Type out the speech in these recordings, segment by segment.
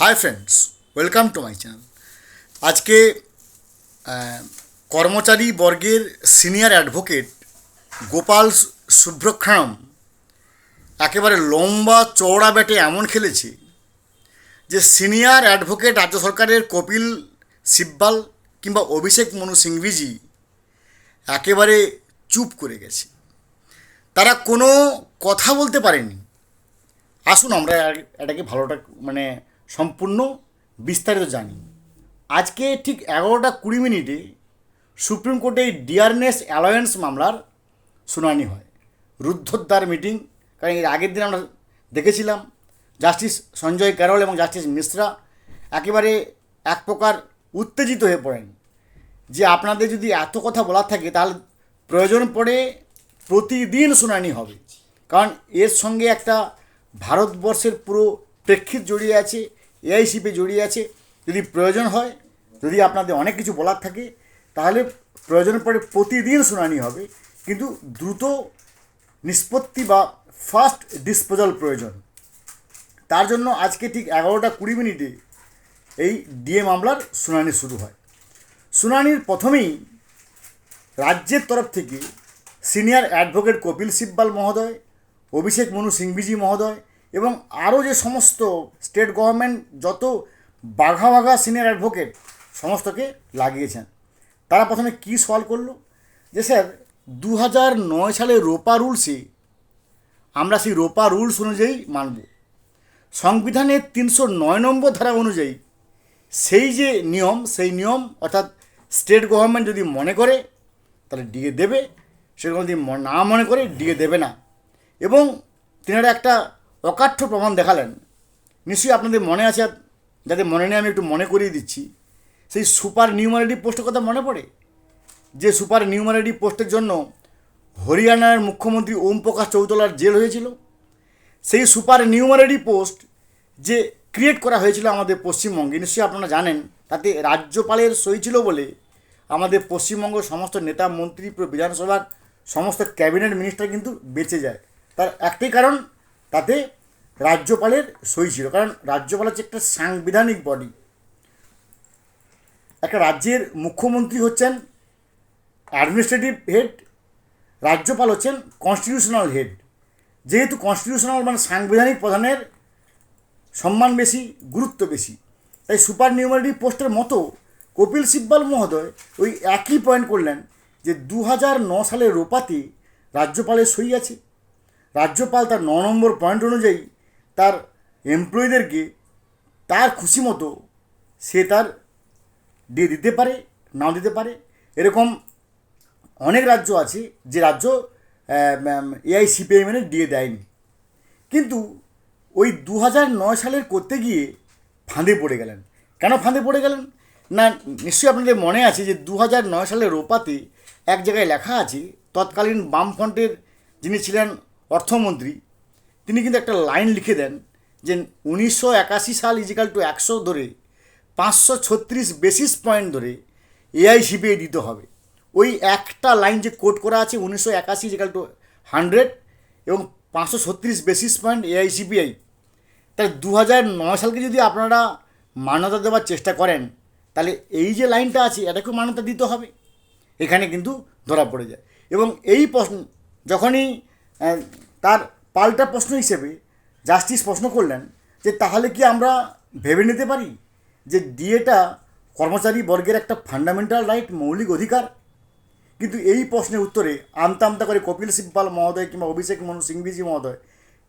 Hi friends welcome to my channel আজকে কর্মচারী বর্গের সিনিয়র অ্যাডভোকেট গোপাল সুব্রক্ষণম একেবারে লম্বা চওড়া ব্যাটে এমন খেলেছে যে সিনিয়র অ্যাডভোকেট রাজ্য সরকারের কপিল সিব্বাল কিংবা অভিষেক মনু সিংভিজি একেবারে চুপ করে গেছে। তারা কোনো কথা বলতে পারেনি। আসুন আমরা এটাকে ভালোটা মানে সম্পূর্ণ বিস্তারিত জানি। আজকে ঠিক এগারোটা কুড়ি মিনিটে সুপ্রিম কোর্টে এই ডিয়ারনেস অ্যালায়েন্স মামলার শুনানি হয়। রুদ্ধদ্বার মিটিং, কারণ এর আগের দিন আমরা দেখেছিলাম। জাস্টিস সঞ্জয় ক্যারল এবং জাস্টিস মিশ্রা একেবারে এক প্রকার উত্তেজিত হয়ে পড়েন যে আপনাদের যদি এত কথা বলার থাকে তাহলে প্রয়োজন পড়ে প্রতিদিন শুনানি হবে। কারণ এর সঙ্গে একটা ভারতবর্ষের পুরো প্রেক্ষিত জড়িয়ে আছে। এআইসিপি জড়িয়ে আছে, যদি প্রয়োজন হয়, যদি আপনাদের অনেক কিছু বলার থাকে, তাহলে প্রয়োজন পড়ে প্রতিদিন শুনানি হবে, কিন্তু দ্রুত নিষ্পত্তি বা ফার্স্ট ডিসপোজাল প্রয়োজন। তার জন্য আজকে ঠিক এগারোটা কুড়ি মিনিটে এই ডিএ মামলার শুনানি শুরু হয়। শুনানির প্রথমেই রাজ্যের তরফ থেকে সিনিয়র অ্যাডভোকেট কপিল সিব্বাল মহোদয়, অভিষেক মনু সিংভিজি মহোদয় এবং আরও যে সমস্ত স্টেট গভর্নমেন্ট যত বাঘা বাঘা সিনিয়র অ্যাডভোকেট সমস্তকে লাগিয়েছেন, তারা প্রথমে কী সওয়াল করল? যে স্যার দু হাজার নয় সালে রোপা রুলসে আমরা সেই রোপা রুলস অনুযায়ী মানব। সংবিধানের তিনশো নয় নম্বর ধারা অনুযায়ী সেই যে নিয়ম, সেই নিয়ম অর্থাৎ স্টেট গভর্নমেন্ট যদি মনে করে, তাহলে ডিএ দেবে। সেরকম যদি না মনে করে ডিএ দেবে না। এবং তিনারা একটা অকাঠ্য প্রমাণ দেখালেন। নিশ্চয়ই আপনাদের মনে আছে যাদের মনে নেই আমি একটু মনে করিয়ে দিচ্ছি। সেই সুপার নিউমারিটি পোস্টের কথা মনে পড়ে? যে সুপার নিউমারিটি পোস্টের জন্য হরিয়ানার মুখ্যমন্ত্রী ওম প্রকাশ চৌতলার জেল হয়েছিল? সেই সুপার নিউমারি পোস্ট যে ক্রিয়েট করা হয়েছিল আমাদের পশ্চিমবঙ্গে, নিশ্চয়ই আপনারা জানেন, তাতে রাজ্যপালের সই ছিল বলে আমাদের পশ্চিমবঙ্গ সমস্ত নেতা, মন্ত্রী, বিধানসভার সমস্ত ক্যাবিনেট মিনিস্টার কিন্তু বেঁচে যায়। তার একটাই কারণ তাতে রাজ্যপালের সই ছিল। কারণ রাজ্যপাল হচ্ছে একটা সাংবিধানিক বডি একটা রাজ্যের মুখ্যমন্ত্রী হচ্ছেন অ্যাডমিনিস্ট্রেটিভ হেড রাজ্যপাল হচ্ছেন কনস্টিটিউশনাল হেড যেহেতু কনস্টিটিউশনাল মানে সাংবিধানিক প্রধানের সম্মান বেশি, গুরুত্ব বেশি। তাই সুপার নিউমারি পোস্টের মতো কপিল সিব্বাল মহোদয় ওই একই পয়েন্ট করলেন যে দু সালের রোপাতে রাজ্যপালের সই আছে। রাজ্যপাল তার ন নম্বর পয়েন্ট অনুযায়ী তার এমপ্লয়ীদেরকে তার খুশি মতো সে তার দিয়ে দিতে পারে, নাও দিতে পারে। এরকম অনেক রাজ্য আছে যে রাজ্য এআইসিপিআই মানে দিয়ে দেয়নি। কিন্তু ওই দু নয় সালের করতে গিয়ে ফাঁদে পড়ে গেলেন। কেন ফাঁদে পড়ে গেলেন? না, নিশ্চয়ই আপনাদের মনে আছে যে দু নয় সালের রোপাতে এক জায়গায় লেখা আছে, তৎকালীন বামফ্রন্টের যিনি ছিলেন অর্থমন্ত্রী, তিনি কিন্তু একটা লাইন লিখে দেন যে উনিশশো একাশি সাল ইজিক্যাল টু একশো ধরে পাঁচশো ছত্রিশ বেসিস পয়েন্ট ধরে এআইসিপিআই দিতে হবে। ওই একটা লাইন যে কোট করা আছে উনিশশো একাশি ইজিক্যাল টু হান্ড্রেড এবং পাঁচশো ছত্রিশ বেসিস পয়েন্ট এআইসিপিআই তাহলে দু হাজার নয় সালকে যদি আপনারা মান্যতা দেওয়ার চেষ্টা করেন, তাহলে এই যে লাইনটা আছে এটাকেও মান্যতা দিতে হবে। এখানে কিন্তু ধরা পড়ে যায়। এবং এই প্রশ্ন, যখনই তার পাল্টা প্রশ্ন হিসেবে জাস্টিস প্রশ্ন করলেন যে তাহলে কি আমরা ভেবে নিতে পারি যে ডিএটা কর্মচারী বর্গের একটা ফান্ডামেন্টাল রাইট মৌলিক অধিকার? কিন্তু এই প্রশ্নের উত্তরে আমতা আমতা করে কপিল সিব্বাল মহোদয় কিংবা অভিষেক মনু সিংভিজি মহোদয়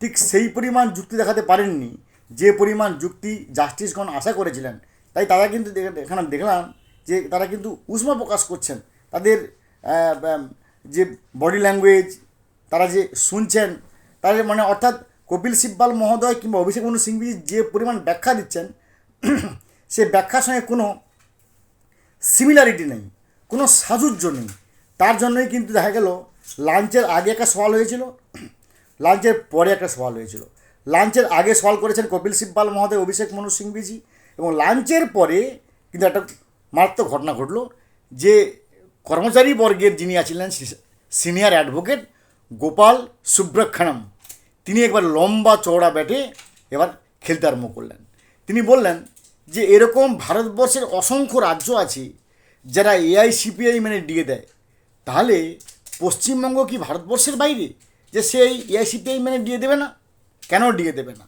ঠিক সেই পরিমাণ যুক্তি দেখাতে পারেননি, যে পরিমাণ যুক্তি জাস্টিসগণ আশা করেছিলেন। তাই তারা কিন্তু এখানে দেখলাম যে তারা কিন্তু উষ্মা প্রকাশ করছেন। তাদের যে বডি ল্যাঙ্গুয়েজ তারা যে শুনছেন তাদের মানে অর্থাৎ কপিল সিব্বাল মহোদয় কিংবা অভিষেক মনু সিংভিজি যে পরিমাণ ব্যাখ্যা দিচ্ছেন, সে ব্যাখ্যার সঙ্গে কোনো সিমিলারিটি নেই, কোনো সাজুজ্য নেই। তার জন্যই কিন্তু দেখা গেল, লাঞ্চের আগে একটা সওয়াল হয়েছিল, লাঞ্চের পরে একটা সওয়াল হয়েছিল। লাঞ্চের আগে সওয়াল করেছেন কপিল সিব্বাল মহোদয়, অভিষেক মনু সিংভিজি এবং লাঞ্চের পরে কিন্তু একটা মারাত্মক ঘটনা ঘটলো যে কর্মচারী বর্গের যিনি আছিলেন সিনিয়র অ্যাডভোকেট গোপাল সুব্রক্ষণম। তিনি একবার লম্বা চওড়া ব্যাটে এবার খেলতে আরম্ভ করলেন। তিনি বললেন যে, এরকম ভারতবর্ষের অসংখ্য রাজ্য আছে যারা এআইসিপিআই মানে দিয়ে দেয়। তাহলে পশ্চিমবঙ্গ কি ভারতবর্ষের বাইরে? যে সেই এআইসিপিআই মানে দিয়ে দেবে না? কেন দিয়ে দেবে না?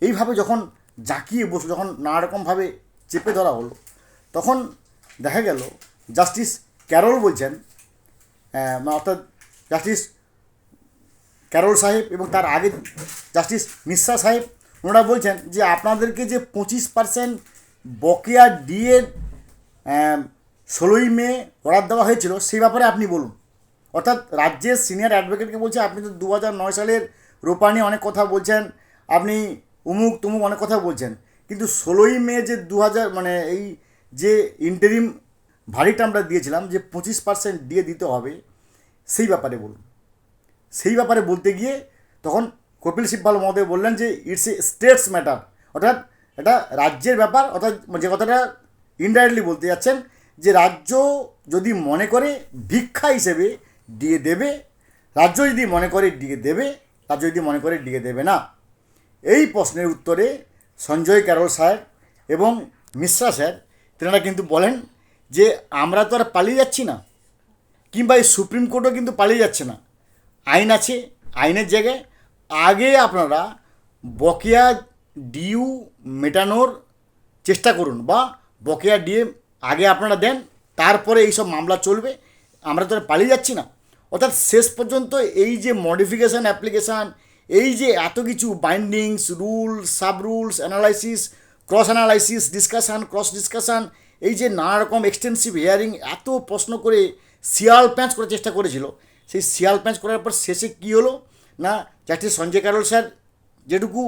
এইভাবে যখন জাঁকিয়ে বসে, যখন নানারকমভাবে চেপে ধরা হলো, তখন দেখা গেল জাস্টিস ক্যারল বলছেন অর্থাৎ জাস্টিস ক্যারল সাহেব এবং তার আগে জাস্টিস মিশ্রা সাহেব, ওনারা বলছেন যে আপনাদেরকে যে পঁচিশ পার্সেন্ট বকেয়া ডিএ ষোলোই মে অর্ডার দেওয়া হয়েছিল, সেই ব্যাপারে আপনি বলুন। অর্থাৎ রাজ্যের সিনিয়র অ্যাডভোকেটকে বলছে, আপনি তো দু নয় সালের রোপা নিয়ে অনেক কথা বলছেন, আপনি উমুক তুমুক অনেক কথা বলছেন, কিন্তু ষোলোই মে যে দু হাজার মানে এই যে ইন্টারিম ভারিটা আমরা দিয়েছিলাম, যে পঁচিশ পার্সেন্ট দিয়ে দিতে হবে, সেই ব্যাপারে বলুন। সেই ব্যাপারে বলতে গিয়ে তখন কপিল সিব্বাল মহোদয় বললেন যে ইটস এ স্টেটস ম্যাটার অর্থাৎ এটা রাজ্যের ব্যাপার, অর্থাৎ যে কথাটা ইনডাইরেক্টলি বলতে যাচ্ছেন যে, রাজ্য যদি মনে করে ভিক্ষা হিসেবে দিয়ে দেবে, রাজ্য যদি মনে করে দিয়ে দেবে, রাজ্য যদি মনে করে দিয়ে দেবে না। এই প্রশ্নের উত্তরে সঞ্জয় ক্যারল সাহেব এবং মিশ্রা স্যার, তেনারা কিন্তু বলেন যে, আমরা তো আর পালিয়ে যাচ্ছি না। কিংবা এই সুপ্রিম কোর্টও কিন্তু পালিয়ে যাচ্ছে না। আইন আছে, আইনের জায়গায়। আগে আপনারা বকেয়া ডিউ মেটানোর চেষ্টা করুন বা বকেয়া ডিএ আগে আপনারা দেন, তারপরে এইসব মামলা চলবে। আমরা তো পালিয়ে যাচ্ছি না। অর্থাৎ শেষ পর্যন্ত এই যে মডিফিকেশান অ্যাপ্লিকেশান এই যে এত কিছু bindings rules sub rules analysis cross analysis discussion cross discussion এই যে নানা রকম এক্সটেন্সিভ হিয়ারিং এত প্রশ্ন করে শিয়াল প্যাঁচ করার চেষ্টা করেছিল। সেই শিয়াল প্যাঁচ করার পর শেষে কী হলো? না জাস্টিস সঞ্জয় কারল স্যার যেটুকু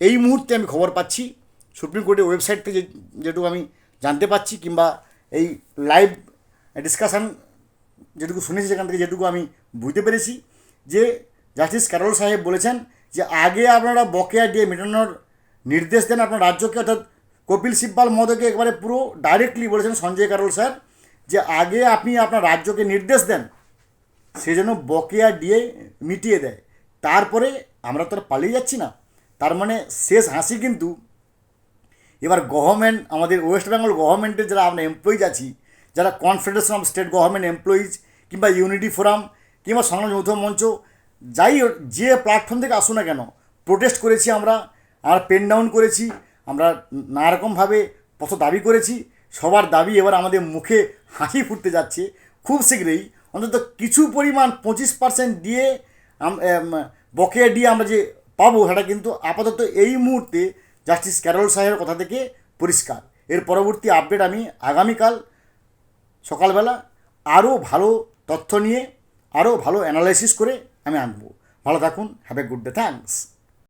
এই মুহূর্তে আমি খবর পাচ্ছি, সুপ্রিম কোর্টের ওয়েবসাইট থেকে যেটুকু আমি জানতে পাচ্ছি কিংবা এই লাইভ ডিসকাশান যেটুকু শুনেছি সেখান থেকে যেটুকু আমি বুঝতে পেরেছি যে জাস্টিস ক্যারল সাহেব বলেছেন যে আগে আপনারা বকেয়া দিয়ে মেটানোর নির্দেশ দেন আপনার রাজ্যকে, অর্থাৎ কপিল সিব্বাল মহোদয়কে একবারে পুরো ডাইরেক্টলি বলেছেন সঞ্জয় ক্যারল স্যার যে আগে আপনি আপনার রাজ্যকে নির্দেশ দেন সে যেন বকেয়া দিয়ে মিটিয়ে দেয়। তারপরে আমরা তো পালিয়ে যাচ্ছি না। তার মানে শেষ হাসি কিন্তু এবার গভর্নমেন্ট আমাদের ওয়েস্ট বেঙ্গল গভর্নমেন্টের যারা আমরা এমপ্লয়িজ আছি, যারা confederation of state government employees কিংবা ইউনিটি ফোরাম কিংবা সংগ্রাম যৌথ মঞ্চ, যাই যে প্ল্যাটফর্ম থেকে আসুন না কেন প্রোটেস্ট করেছি আমরা আর পেন ডাউন করেছি, আমরা নানারকমভাবে পথ দাবি করেছি, সবার দাবি এবার আমাদের মুখে হাসি ফুটতে যাচ্ছে, খুব শীঘ্রই অন্তত কিছু পরিমাণ পঁচিশ পার্সেন্ট দিয়ে বকেয়া দিয়ে আমরা যে পাবো, সেটা কিন্তু আপাতত এই মুহূর্তে জাস্টিস ক্যারল সাহেবের কথা থেকে পরিষ্কার। এর পরবর্তী আপডেট আমি আগামীকাল সকালবেলা আরও ভালো তথ্য নিয়ে আরও ভালো অ্যানালাইসিস করে আমি আনব। ভালো থাকুন have a good day thanks